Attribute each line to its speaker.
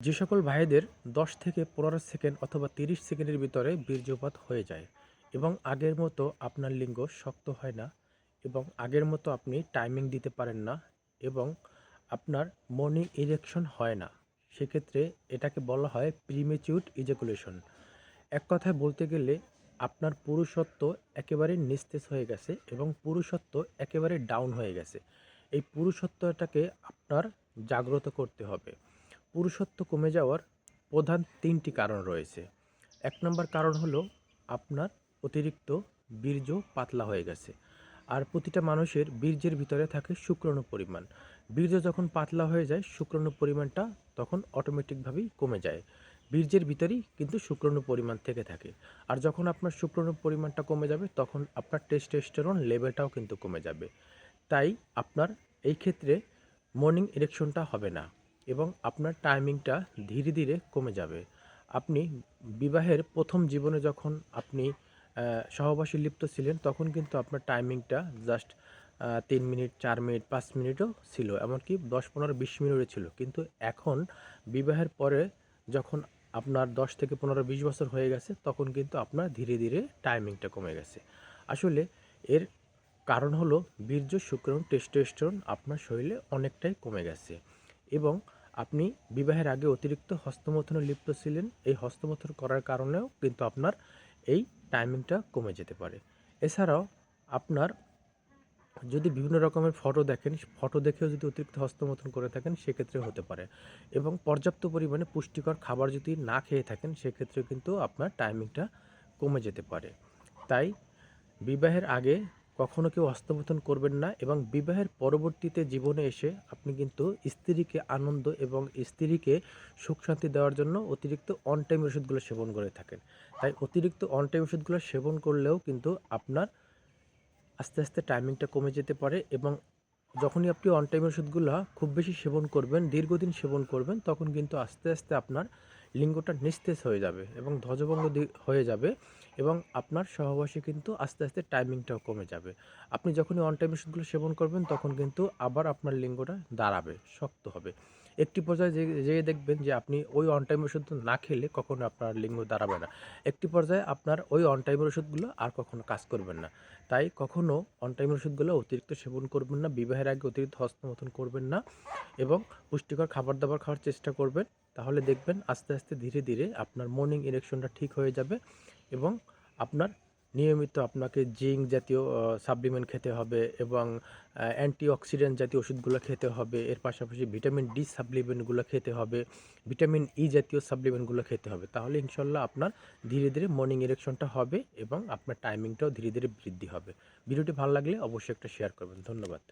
Speaker 1: যে সকল ভাইদের দশ থেকে পনেরো সেকেন্ড অথবা তিরিশ সেকেন্ডের ভিতরে বীর্যপাত হয়ে যায় এবং আগের মতো আপনার লিঙ্গ শক্ত হয় না এবং আগের মতো আপনি টাইমিং দিতে পারেন না এবং আপনার মর্নিং ইরেকশন হয় না। সেক্ষেত্রে এটাকে বলা হয় প্রিমেচিউড ইজাকুলেশন এক কথায় বলতে গেলে আপনার পুরুষত্ব একেবারে নিস্তেজ হয়ে গেছে এবং পুরুষত্ব একেবারে ডাউন হয়ে গেছে। এই পুরুষত্বটাকে আপনার জাগ্রত করতে হবে। পুরুষত্ব কমে যাওয়ার প্রধান তিনটি কারণ রয়েছে। এক নম্বর কারণ হলো আপনার অতিরিক্ত বীর্য পাতলা হয়ে গেছে আর প্রতিটা মানুষের বীর্যের ভিতরে থাকে শুক্রাণু পরিমাণ। বীর্য যখন পাতলা হয়ে যায়, শুক্রাণু পরিমাণটা তখন অটোমেটিকভাবেই কমে যায়। বীর্যের ভিতরেই কিন্তু শুক্রাণু পরিমাণ থেকে থাকে। আর যখন আপনার শুক্রাণুর পরিমাণটা কমে যাবে, তখন আপনার টেস্টোস্টেরন লেভেলটাও কিন্তু কমে যাবে। তাই আপনার এই ক্ষেত্রে মর্নিং ইরেকশনটা হবে না। এবং আপনার টাইমিংটা ধীরে ধীরে কমে যাবে। আপনি বিবাহের প্রথম জীবনে যখন আপনি সহবাসী লিপ্ত ছিলেন, তখন কিন্তু আপনার টাইমিংটা জাস্ট তিন মিনিট, চার মিনিট, পাঁচ মিনিটও ছিল। এমনকি দশ, পনেরো, বিশ মিনিটও ছিল। কিন্তু এখন বিবাহের পরে যখন আপনার দশ থেকে পনেরো, বিশ বছর হয়ে গেছে, তখন কিন্তু আপনার ধীরে ধীরে টাইমিংটা কমে গেছে। আসলে এর কারণ হলো বীর্য শুক্রাণু টেস্টোস্টেরন আপনার শরীরে অনেকটাই কমে গেছে। এবং আপনি বিবাহের আগে অতিরিক্ত হস্তমৈথুনে লিপ্ত ছিলেন, এই হস্তমথন করার কারণেও কিন্তু আপনার এই টাইমিংটা কমে যেতে পারে। এছাড়াও আপনার যদি বিভিন্ন রকমের ফটো দেখেন ফটো দেখেও যদি অতিরিক্ত হস্তমথন করে থাকেন সেক্ষেত্রে হতে পারে। এবং পর্যাপ্ত পরিমাণে পুষ্টিকর খাবার যদি না খেয়ে থাকেন সেক্ষেত্রে কিন্তু আপনার টাইমিংটা কমে যেতে পারে। তাই বিবাহের আগে কখনো কেউ হস্তমৈথুন করবেন না এবং বিবাহের পরবর্তীতে জীবনে এসে আপনি কিন্তু স্ত্রীকে আনন্দ এবং স্ত্রীকে সুখ শান্তি দেওয়ার জন্য অতিরিক্ত অন টাইম ওষুধগুলো সেবন করে থাকেন। তাই অতিরিক্ত অন টাইম ওষুধগুলো সেবন করলেও কিন্তু আপনার আস্তে আস্তে টাইমিংটা কমে যেতে পারে এবং যখনই আপনি অন টাইম ওষুধগুলো খুব বেশি সেবন করবেন, দীর্ঘদিন সেবন করবেন, তখন কিন্তু আস্তে আস্তে আপনার লিঙ্গটা নিস্তেজ হয়ে যাবে এবং ধ্বজভঙ্গ হয়ে যাবে এবং আপনার সহবাসে কিন্তু আস্তে আস্তে টাইমিংটাও কমে যাবে। আপনি যখনই অন টাইম ওষুধগুলো সেবন করবেন, তখন কিন্তু আবার আপনার লিঙ্গটা দাঁড়াবে, শক্ত হবে। একটি পর্যায়ে যে, যেয়ে দেখবেন যে আপনি ওই অন টাইম ওষুধ না খেলে কখনো আপনার লিঙ্গ দাঁড়াবে না। একটি পর্যায়ে আপনার ওই অন টাইমের ওষুধগুলো আর কখনো কাজ করবেন না। তাই কখনো অন টাইমের ওষুধগুলো অতিরিক্ত সেবন করবেন না, বিবাহের আগে অতিরিক্ত হস্তমথন করবেন না এবং পুষ্টিকর খাবার দাবার খাওয়ার চেষ্টা করবেন। তাহলে দেখবেন আস্তে আস্তে ধীরে ধীরে আপনার মর্নিং ইরেকশনটা ঠিক হয়ে যাবে এবং আপনার নিয়মিত আপনাকে জিঙ্ক জাতীয় সাপ্লিমেন্ট খেতে হবে এবং অ্যান্টিঅক্সিডেন্ট জাতীয় ওষুধগুলো খেতে হবে। এর পাশাপাশি ভিটামিন ডি সাপ্লিমেন্টগুলো খেতে হবে। ভিটামিন ই জাতীয় সাপ্লিমেন্টগুলো খেতে হবে। তাহলে ইনশাল্লাহ আপনার ধীরে ধীরে মর্নিং ইরেকশনটা হবে এবং আপনার টাইমিংটাও ধীরে ধীরে বৃদ্ধি হবে। ভিডিওটি ভালো লাগলে অবশ্যই একটা শেয়ার করবেন। ধন্যবাদ।